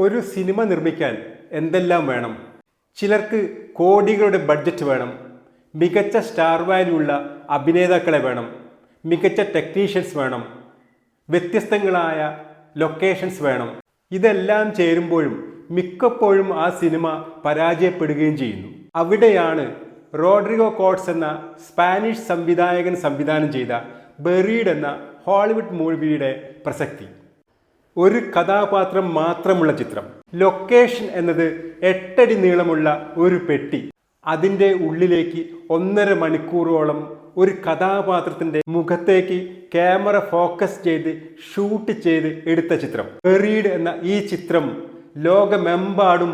ഒരു സിനിമ നിർമ്മിക്കാൻ എന്തെല്ലാം വേണം? ചിലർക്ക് കോടികളുടെ ബഡ്ജറ്റ് വേണം. മികച്ച സ്റ്റാർ വാല്യൂ ഉള്ള അഭിനേതാക്കളെ വേണം. മികച്ച ടെക്നീഷ്യൻസ് വേണം. വ്യത്യസ്തങ്ങളായ ലൊക്കേഷൻസ് വേണം. ഇതെല്ലാം ചേരുമ്പോഴും മിക്കപ്പോഴും ആ സിനിമ പരാജയപ്പെടുകയും ചെയ്യുന്നു. അവിടെയാണ് റോഡ്രിഗോ കോട്സ് എന്ന സ്പാനിഷ് സംവിധായകൻ സംവിധാനം ചെയ്ത ബെറീഡ് എന്ന ഹോളിവുഡ് മൂവിയുടെ പ്രസക്തി. ഒരു കഥാപാത്രം മാത്രമുള്ള ചിത്രം. ലൊക്കേഷൻ എന്നത് എട്ടടി നീളമുള്ള ഒരു പെട്ടി. അതിന്റെ ഉള്ളിലേക്ക് ഒന്നര മണിക്കൂറോളം ഒരു കഥാപാത്രത്തിന്റെ മുഖത്തേക്ക് ക്യാമറ ഫോക്കസ് ചെയ്ത് ഷൂട്ട് ചെയ്ത് എടുത്ത ചിത്രം. ബെറീഡ് എന്ന ഈ ചിത്രം ലോകമെമ്പാടും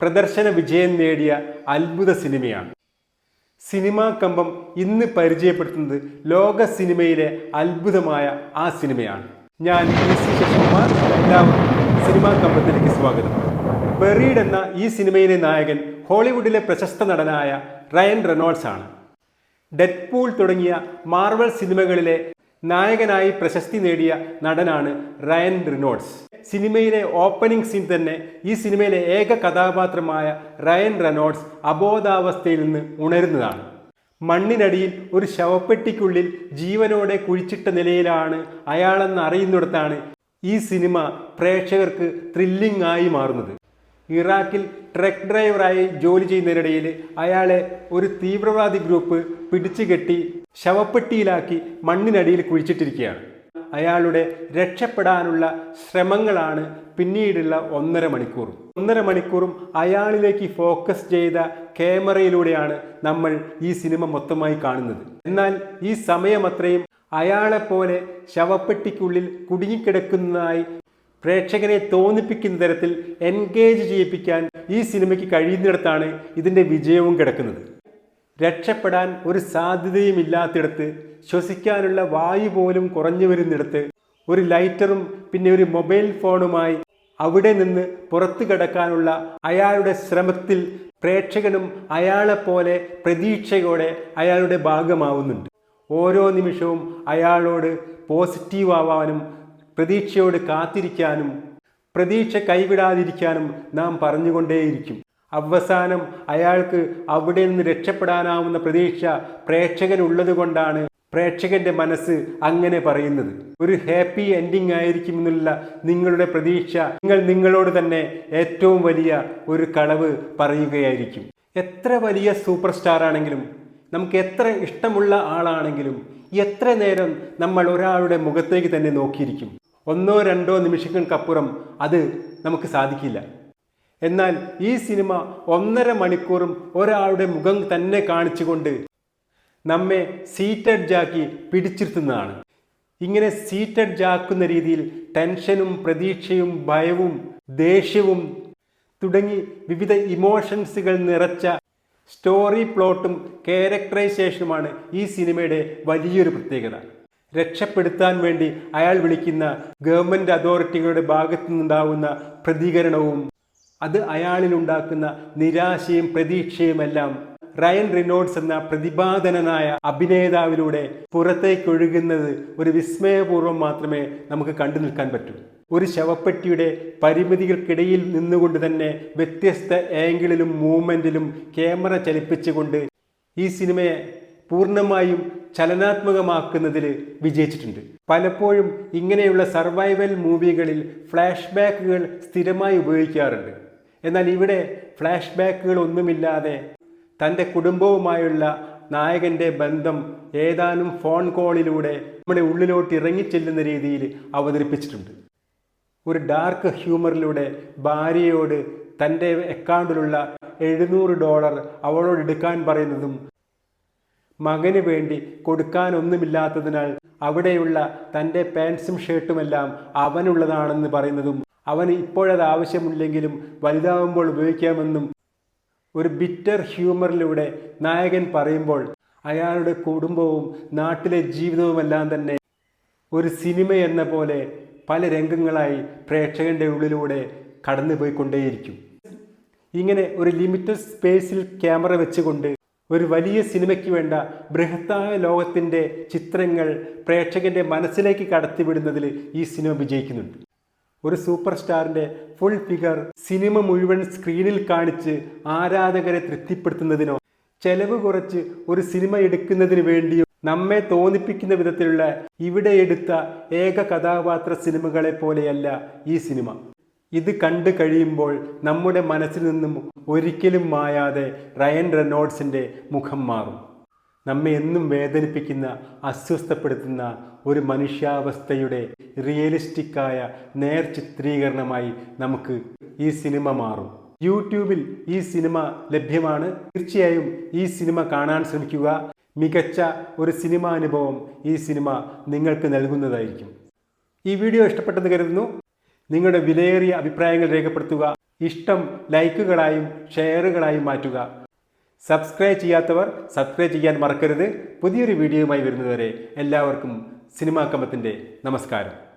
പ്രദർശന വിജയം നേടിയ അത്ഭുത സിനിമയാണ്. സിനിമാ കമ്പം ഇന്ന് പരിചയപ്പെടുത്തുന്നത് ലോക സിനിമയിലെ അത്ഭുതമായ ആ സിനിമയാണ്. ഞാൻ പി സി ശശികുമാർ എല്ലാവർക്കും സിനിമാ കമ്പത്തിലേക്ക് സ്വാഗതം. ബെറീഡ് എന്ന ഈ സിനിമയിലെ നായകൻ ഹോളിവുഡിലെ പ്രശസ്ത നടനായ റയൻ റെനോൾഡ്സ് ആണ്. ഡെഡ്പൂൾ തുടങ്ങിയ മാർവൽ സിനിമകളിലെ നായകനായി പ്രശസ്തി നേടിയ നടനാണ് റയൻ റിനോൾഡ്സ്. സിനിമയിലെ ഓപ്പണിംഗ് സീൻ തന്നെ ഈ സിനിമയിലെ ഏക കഥാപാത്രമായ റയൻ റെനോൾഡ്സ് അബോധാവസ്ഥയിൽ നിന്ന് ഉണരുന്നതാണ്. മണ്ണിനടിയിൽ ഒരു ശവപ്പെട്ടിക്കുള്ളിൽ ജീവനോടെ കുഴിച്ചിട്ട നിലയിലാണ് അയാളെന്ന് അറിയുന്നിടത്താണ് ഈ സിനിമ പ്രേക്ഷകർക്ക് ത്രില്ലിംഗ് ആയി മാറുന്നത്. ഇറാഖിൽ ട്രക്ക് ഡ്രൈവറായി ജോലി ചെയ്യുന്നതിനിടയിൽ അയാളെ ഒരു തീവ്രവാദി ഗ്രൂപ്പ് പിടിച്ചുകെട്ടി ശവപ്പെട്ടിയിലാക്കി മണ്ണിനടിയിൽ കുഴിച്ചിട്ടിരിക്കുകയാണ്. അയാളുടെ രക്ഷപ്പെടാനുള്ള ശ്രമങ്ങളാണ് പിന്നീടുള്ള ഒന്നര മണിക്കൂറും. ഒന്നര മണിക്കൂറും അയാളിലേക്ക് ഫോക്കസ് ചെയ്ത ക്യാമറയിലൂടെയാണ് നമ്മൾ ഈ സിനിമ മൊത്തമായി കാണുന്നത്. എന്നാൽ ഈ സമയം അത്രയും അയാളെപ്പോലെ ശവപ്പെട്ടിക്കുള്ളിൽ കുടുങ്ങിക്കിടക്കുന്നതായി പ്രേക്ഷകനെ തോന്നിപ്പിക്കുന്ന തരത്തിൽ എൻഗേജ് ചെയ്യിപ്പിക്കാൻ ഈ സിനിമയ്ക്ക് കഴിയുന്നിടത്താണ് ഇതിന്റെ വിജയവും കിടക്കുന്നത്. രക്ഷപ്പെടാൻ ഒരു സാധ്യതയും ഇല്ലാത്തിടത്ത് ശ്വസിക്കാനുള്ള വായു പോലും കുറഞ്ഞു വരുന്നിടത്ത് ഒരു ലൈറ്ററും പിന്നെ ഒരു മൊബൈൽ ഫോണുമായി അവിടെ നിന്ന് പുറത്തു കിടക്കാനുള്ള അയാളുടെ ശ്രമത്തിൽ പ്രേക്ഷകനും അയാളെപ്പോലെ പ്രതീക്ഷയോടെ അയാളുടെ ഭാഗമാവുന്നുണ്ട്. ഓരോ നിമിഷവും അയാളോട് പോസിറ്റീവ് ആവാനും പ്രതീക്ഷയോട് കാത്തിരിക്കാനും പ്രതീക്ഷ കൈവിടാതിരിക്കാനും നാം പറഞ്ഞുകൊണ്ടേയിരിക്കും. അവസാനം അയാൾക്ക് അവിടെ നിന്ന് രക്ഷപ്പെടാനാവുന്ന പ്രതീക്ഷ പ്രേക്ഷകൻ ഉള്ളതുകൊണ്ടാണ് പ്രേക്ഷകന്റെ മനസ്സ് അങ്ങനെ പറയുന്നത്. ഒരു ഹാപ്പി എൻഡിങ് ആയിരിക്കുമെന്നുള്ള നിങ്ങളുടെ പ്രതീക്ഷ നിങ്ങൾ നിങ്ങളോട് തന്നെ ഏറ്റവും വലിയ ഒരു കളവ് പറയുകയായിരിക്കും. എത്ര വലിയ സൂപ്പർ സ്റ്റാർ ആണെങ്കിലും നമുക്ക് എത്ര ഇഷ്ടമുള്ള ആളാണെങ്കിലും എത്ര നേരം നമ്മൾ ഒരാളുടെ മുഖത്തേക്ക് തന്നെ നോക്കിയിരിക്കും. ഒന്നോ രണ്ടോ നിമിഷങ്ങൾക്കപ്പുറം അത് നമുക്ക് സാധിക്കില്ല. എന്നാൽ ഈ സിനിമ ഒന്നര മണിക്കൂറും ഒരാളുടെ മുഖം തന്നെ കാണിച്ചുകൊണ്ട് നമ്മെ സീറ്റഡ് ജാക്കി പിടിച്ചിരുത്തുന്നതാണ്. ഇങ്ങനെ സീറ്റഡ് ജാക്കുന്ന രീതിയിൽ ടെൻഷനും പ്രതീക്ഷയും ഭയവും ദേഷ്യവും തുടങ്ങി വിവിധ ഇമോഷൻസുകൾ നിറച്ച സ്റ്റോറി പ്ലോട്ടും ക്യാരക്ടറൈസേഷനുമാണ് ഈ സിനിമയുടെ വലിയൊരു പ്രത്യേകത. രക്ഷപ്പെടുത്താൻ വേണ്ടി അയാൾ വിളിക്കുന്ന ഗവൺമെന്റ് അതോറിറ്റികളുടെ ഭാഗത്തു നിന്നുണ്ടാവുന്ന പ്രതികരണവും അത് അയാളിലുണ്ടാക്കുന്ന നിരാശയും പ്രതീക്ഷയുമെല്ലാം റയൻ റിനോഡ്സ് എന്ന പ്രതിപാദനനായ അഭിനേതാവിലൂടെ പുറത്തേക്കൊഴുകുന്നത് ഒരു വിസ്മയപൂർവം മാത്രമേ നമുക്ക് കണ്ടു നിൽക്കാൻ പറ്റൂ. ഒരു ശവപ്പെട്ടിയുടെ പരിമിതികൾക്കിടയിൽ നിന്നുകൊണ്ട് തന്നെ വ്യത്യസ്ത ആംഗിളിലും മൂവ്മെന്റിലും ക്യാമറ ചലിപ്പിച്ചുകൊണ്ട് ഈ സിനിമയെ പൂർണമായും ചലനാത്മകമാക്കുന്നതിൽ വിജയിച്ചിട്ടുണ്ട്. പലപ്പോഴും ഇങ്ങനെയുള്ള സർവൈവൽ മൂവികളിൽ ഫ്ലാഷ് ബാക്കുകൾ സ്ഥിരമായി ഉപയോഗിക്കാറുണ്ട്. എന്നാൽ ഇവിടെ ഫ്ലാഷ് ബാക്കുകൾ ഒന്നുമില്ലാതെ തന്റെ കുടുംബവുമായുള്ള നായകന്റെ ബന്ധം ഏതാനും ഫോൺ കോളിലൂടെ നമ്മുടെ ഉള്ളിലോട്ട് ഇറങ്ങിച്ചെല്ലുന്ന രീതിയിൽ അവതരിപ്പിച്ചിട്ടുണ്ട്. ഒരു ഡാർക്ക് ഹ്യൂമറിലൂടെ ഭാര്യയോട് തന്റെ അക്കൗണ്ടിലുള്ള എഴുന്നൂറ് ഡോളർ അവളോട് എടുക്കാൻ പറയുന്നതും മകന് വേണ്ടി കൊടുക്കാനൊന്നുമില്ലാത്തതിനാൽ അവിടെയുള്ള തന്റെ പാൻസും ഷർട്ടുമെല്ലാം അവനുള്ളതാണെന്ന് പറയുന്നതും അവന് ഇപ്പോഴത് ആവശ്യമില്ലെങ്കിലും വലുതാവുമ്പോൾ ഉപയോഗിക്കാമെന്നും ഒരു ബിറ്റർ ഹ്യൂമറിലൂടെ നായകൻ പറയുമ്പോൾ അയാളുടെ കുടുംബവും നാട്ടിലെ ജീവിതവുമെല്ലാം തന്നെ ഒരു സിനിമ എന്ന പോലെ പല രംഗങ്ങളായി പ്രേക്ഷകന്റെ ഉള്ളിലൂടെ കടന്നുപോയിക്കൊണ്ടേയിരിക്കും. ഇങ്ങനെ ഒരു ലിമിറ്റഡ് സ്പേസിൽ ക്യാമറ വെച്ചുകൊണ്ട് ഒരു വലിയ സിനിമയ്ക്ക് വേണ്ട ബൃഹത്തായ ലോകത്തിന്റെ ചിത്രങ്ങൾ പ്രേക്ഷകന്റെ മനസ്സിലേക്ക് കടത്തിവിടുന്നതിൽ ഈ സിനിമ വിജയിക്കുന്നുണ്ട്. ഒരു സൂപ്പർ സ്റ്റാറിന്റെ ഫുൾ ഫിഗർ സിനിമ മുഴുവൻ സ്ക്രീനിൽ കാണിച്ച് ആരാധകരെ തൃപ്തിപ്പെടുത്തുന്നതിനോ ചെലവ് കുറച്ച് ഒരു സിനിമ എടുക്കുന്നതിന് വേണ്ടിയോ നമ്മെ തോന്നിപ്പിക്കുന്ന വിധത്തിലുള്ള ഇവിടെ എടുത്ത ഏക കഥാപാത്ര സിനിമകളെ പോലെയല്ല ഈ സിനിമ. ഇത് കണ്ടു കഴിയുമ്പോൾ നമ്മുടെ മനസ്സിൽ നിന്നും ഒരിക്കലും മായാതെ റയൻ റെനോൾഡ്സിന്റെ മുഖം മാറും. നമ്മെ എന്നും വേദനിപ്പിക്കുന്ന അസ്വസ്ഥപ്പെടുത്തുന്ന ഒരു മനുഷ്യാവസ്ഥയുടെ റിയലിസ്റ്റിക്കായ നേർ ചിത്രീകരണമായി നമുക്ക് ഈ സിനിമ മാറും. യൂട്യൂബിൽ ഈ സിനിമ ലഭ്യമാണ്. തീർച്ചയായും ഈ സിനിമ കാണാൻ ശ്രമിക്കുക. മികച്ച ഒരു സിനിമാ അനുഭവം ഈ സിനിമ നിങ്ങൾക്ക് നൽകുന്നതായിരിക്കും. ഈ വീഡിയോ ഇഷ്ടപ്പെട്ടെന്ന് കരുതുന്നു. നിങ്ങളുടെ വിലയേറിയ അഭിപ്രായങ്ങൾ രേഖപ്പെടുത്തുക. ഇഷ്ടം ലൈക്കുകളായും ഷെയറുകളായും മാറ്റുക. സബ്സ്ക്രൈബ് ചെയ്യാത്തവർ സബ്സ്ക്രൈബ് ചെയ്യാൻ മറക്കരുത്. പുതിയൊരു വീഡിയോയുമായി വരുന്നതുവരെ എല്ലാവർക്കും സിനിമാ കമ്പത്തിന്റെ നമസ്കാരം.